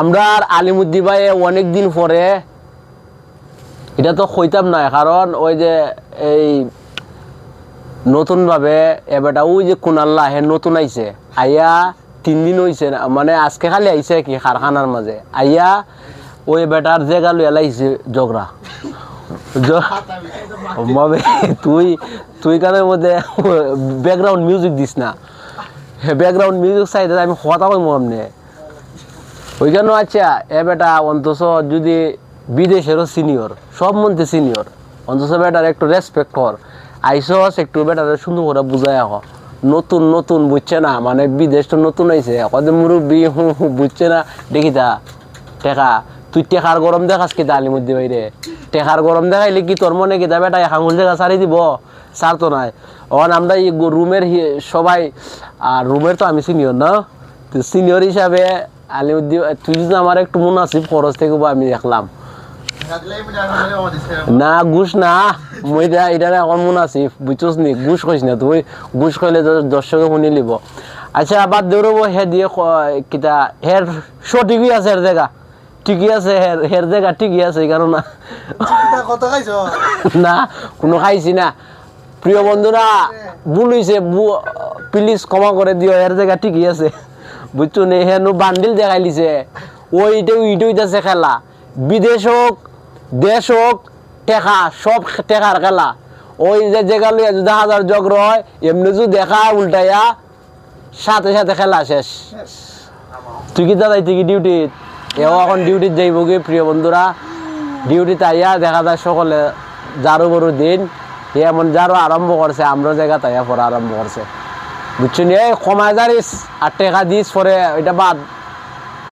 আমরা আলিমুদ্দি ভাই অনেক দিন পরে, এটা তো কইতাম না, কারণ ওই যে এই নতুনভাবে এবারটা ওই যে কুনাল্লা হে নতুন আইছে, আইয়া তিন দিন হইছে না মানে আজকে খালি আইছে কি কারখানার মাঝে, আইয়া ওই বেটার জায়গা লই এলাইছে জগরা। বাবে তুই তুই কানের মধ্যে ব্যাকগ্রাউন্ড মিউজিক দিস না। ব্যাকগ্রাউন্ড মিউজিক চাইতে আমি কথা কইমু আমনে। ওইখানে আচ্ছা এ বেটা অন্তত যদি বিদেশেরও সিনিয়র সব মধ্যে সিনিয়র অন্তত বেটার একটু রেসপেক্ট কর। আইসস একটু বেটার সুন্দর করে বুঝাই আহ নতুন নতুন বুঝছে না মানে বিদেশ তো নতুন আইছে হু হু বুঝছে না। দেখি তা, টেকা, তুই টেকার গরম দেখাস কি তালি মধ্যে বাইরে টেকার গরম দেখাইলে কি তোর মনে কি বেটা এক আঙুল জায়গা সারি দিব? সার তো নাই। অন আমরা এই রুমের সবাই আর রুমের তো আমি সিনিয়র না। সিনিয়র হিসাবে আলিউদ্দিন তুই যদি আমার একটু মুনাসিব খরচ থেকে আমি দেখলাম। না, ঘুষ না। মই এটা এটা এখন মুনাসিব, বুঝছস নি? ঘুষ কইস না তুই। ঘুষ কইলে দর্শকে শুনি লিব। আচ্ছা বাদ দৌড়ব, হে দিয়ে কিতা, হের সঠিকই আছে, হের জায়গা। ঠিকই আছে, হের হের জায়গা ঠিকই আছে কারণ। না না কোনো খাইছি না। প্রিয় বন্ধুরা, ভুল প্লিজ ক্ষমা করে দিও এর জায়গা ঠিকই আছে। বুঝছ নে হেন বান্ডিল দেখাই লিছে ওইটা ওইটা হইতেছে খেলা। বিদেশ হোক দেশ হোক টেকা সব টেকার খেলা। ওই যে জায়গা লইয়া যদি হাজার জগ রয় এমনি যদি দেখা উল্টাইয়া সাথে সাথে খেলা শেষ। তুই কি দাদা তুই কি ডিউটি এও এখন ডিউটিত যাইব কি প্রিয় বন্ধুরা? ডিউটিতে আইয়া দেখা যায় সকলে জারু বড়ু দিন এমন জারু আরম্ভ করছে আমরা জায়গা তাইয়া পড়া আরম্ভ করছে। বুঝছ নি এই কমায় জারিস আর টেকা দিস পরে ওইটা বাদ।